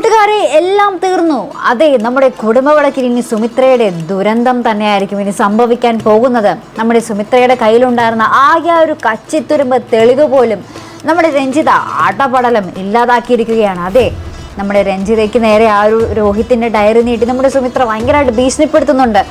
കൂട്ടുകാരെ എല്ലാം തീർന്നു. അതെ നമ്മുടെ കുടുംബവളക്കിൽ ഇനി സുമിത്രയുടെ ദുരന്തം തന്നെയായിരിക്കും ഇനി സംഭവിക്കാൻ പോകുന്നത്. നമ്മുടെ സുമിത്രയുടെ കയ്യിലുണ്ടായിരുന്ന ആകെ ഒരു കച്ചിത്തുരുമ്പ് തെളിവ് പോലും നമ്മുടെ രഞ്ജിത ആട്ടപടലം ഇല്ലാതാക്കിയിരിക്കുകയാണ്. അതെ നമ്മുടെ രഞ്ജിതയ്ക്ക് നേരെ ആ ഒരു രോഹിത്തിന്റെ ഡയറി നീട്ടി നമ്മുടെ സുമിത്ര ഭയങ്കരമായിട്ട് ഭീഷണിപ്പെടുത്തുന്നുണ്ട്.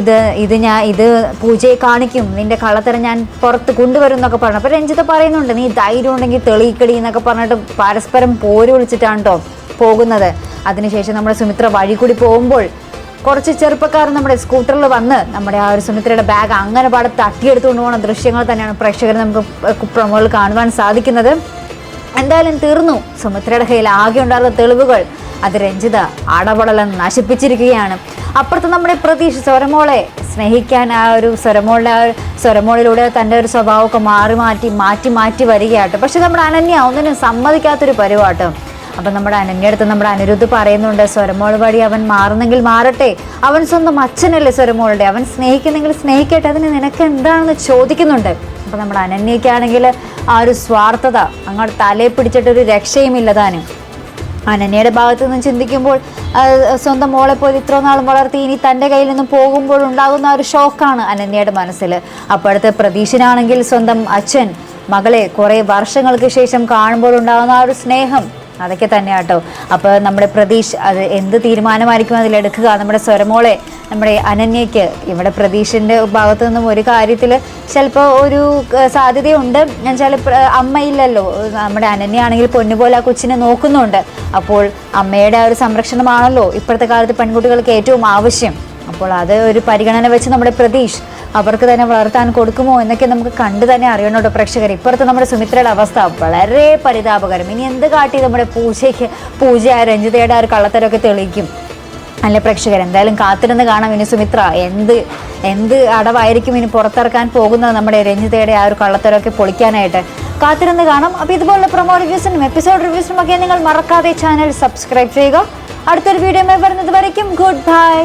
ഇത് ഇത് ഞാൻ ഇത് പൂജയെ കാണിക്കും നിന്റെ കള്ളത്തരം ഞാൻ പുറത്ത് കൊണ്ടുവരും എന്നൊക്കെ പറഞ്ഞു. അപ്പോൾ രഞ്ജിത പറയുന്നുണ്ട് നീ ധൈര്യം ഉണ്ടെങ്കിൽ തെളിയിക്കടി എന്നൊക്കെ പറഞ്ഞിട്ട് പരസ്പരം പോര് വിളിച്ചിട്ടാണ് കേട്ടോ പോകുന്നത്. അതിനുശേഷം നമ്മുടെ സുമിത്ര വഴി കൂടി പോകുമ്പോൾ കുറച്ച് ചെറുപ്പക്കാർ നമ്മുടെ സ്കൂട്ടറിൽ വന്ന് നമ്മുടെ ആ ഒരു സുമിത്രയുടെ ബാഗ് അങ്ങനെ പാടെ തട്ടിയെടുത്തുകൊണ്ട് പോകുന്ന ദൃശ്യങ്ങൾ തന്നെയാണ് പ്രേക്ഷകർ നമുക്ക് പ്രൊമോയിൽ കാണുവാൻ സാധിക്കുന്നത്. എന്തായാലും തീർന്നു. സുമിത്രയുടെ കയ്യിൽ ആകെ ഉണ്ടായിരുന്ന തെളിവുകൾ. അത് രഞ്ജിത അടപടലം നശിപ്പിച്ചിരിക്കുകയാണ്. അപ്പുറത്ത് നമ്മുടെ പ്രതീക്ഷ സ്വരമോളെ സ്നേഹിക്കാൻ ആ ഒരു സ്വരമോളുടെ ആ സ്വരമോളിലൂടെ തന്റെ ഒരു സ്വഭാവമൊക്കെ മാറി മാറ്റി മാറ്റി മാറ്റി വരികയാട്ടോ. പക്ഷെ നമ്മുടെ അനന്യ ഒന്നിനും സമ്മതിക്കാത്തൊരു പരിവാട്ടോ അപ്പം നമ്മുടെ അനന്യടുത്ത് നമ്മുടെ അനിരുദ്ധ് പറയുന്നുണ്ട് സ്വരമോൾ വഴി അവൻ മാറുന്നെങ്കിൽ മാറട്ടെ. അവൻ സ്വന്തം അച്ഛനല്ലേ സ്വരമോളുടെ? അവൻ സ്നേഹിക്കുന്നെങ്കിൽ സ്നേഹിക്കട്ടെ. അതിന് നിനക്ക് എന്താണെന്ന് ചോദിക്കുന്നുണ്ട്. അപ്പം നമ്മുടെ അനന്യയ്ക്കാണെങ്കിൽ ആ ഒരു സ്വാർത്ഥത അങ്ങോട്ട് തലയെ പിടിച്ചിട്ടൊരു രക്ഷയുമില്ല താനും. അനന്യയുടെ ഭാഗത്തു നിന്ന് ചിന്തിക്കുമ്പോൾ സ്വന്തം മോളെ പോലെ ഇത്ര നാളും വളർത്തി ഇനി തന്റെ കയ്യിൽ നിന്നും പോകുമ്പോൾ ഉണ്ടാകുന്ന ഒരു ഷോക്കാണ് അനന്യയുടെ മനസ്സിൽ. അപ്പോഴത്തെ പ്രതീക്ഷനാണെങ്കിൽ സ്വന്തം അച്ഛൻ മകളെ കുറേ വർഷങ്ങൾക്ക് ശേഷം കാണുമ്പോൾ ഉണ്ടാകുന്ന ആ ഒരു സ്നേഹം അതൊക്കെ തന്നെ കേട്ടോ അപ്പോൾ നമ്മുടെ പ്രതീഷ് അത് എന്ത് തീരുമാനമായിരിക്കും അതിലെടുക്കുക നമ്മുടെ സ്വരമോളെ നമ്മുടെ അനന്യയ്ക്ക് ഇവിടെ പ്രതീഷിന്റെ ഭാഗത്തു നിന്നും ഒരു കാര്യത്തിൽ ചിലപ്പോൾ ഒരു സാധ്യതയുണ്ട്. എന്നുവെച്ചാൽ അമ്മയില്ലല്ലോ. നമ്മുടെ അനന്യയാണെങ്കിൽ പൊന്നുപോലെ ആ കൊച്ചിനെ നോക്കുന്നുണ്ട്. അപ്പോൾ അമ്മയുടെ ആ ഒരു സംരക്ഷണമാണല്ലോ ഇപ്പോഴത്തെ കാലത്ത് പെൺകുട്ടികൾക്ക് ഏറ്റവും ആവശ്യം. അപ്പോൾ അത് ഒരു പരിഗണന വെച്ച് നമ്മുടെ പ്രതീഷ് അവർക്ക് തന്നെ വളർത്താൻ കൊടുക്കുമോ എന്നൊക്കെ നമുക്ക് കണ്ടു തന്നെ അറിയണം കേട്ടോ പ്രേക്ഷകർ. ഇപ്പുറത്ത് നമ്മുടെ സുമിത്രയുടെ അവസ്ഥ വളരെ പരിതാപകരം. ഇനി എന്ത് കാട്ടി നമ്മുടെ പൂജയ്ക്ക് പൂജ രഞ്ജിതയുടെ ആ ഒരു കള്ളത്തരമൊക്കെ തെളിയിക്കും. അല്ല പ്രേക്ഷകർ? എന്തായാലും കാത്തിരുന്ന് കാണാം ഇനി സുമിത്ര. എന്ത് എന്ത് അടവായിരിക്കും ഇനി പുറത്തിറക്കാൻ പോകുന്നത് നമ്മുടെ രഞ്ജിതയുടെ ആ ഒരു കള്ളത്തരമൊക്കെ പൊളിക്കാനായിട്ട്? കാത്തിരുന്ന് കാണാം. അപ്പോൾ ഇതുപോലുള്ള പ്രൊമോ റിവ്യൂസിനും എപ്പിസോഡ് റിവ്യൂസിനും ഒക്കെ നിങ്ങൾ മറക്കാതെ ചാനൽ സബ്സ്ക്രൈബ് ചെയ്യുക. അടുത്തൊരു വീഡിയോ വരുന്നത് വരയ്ക്കും. Good bye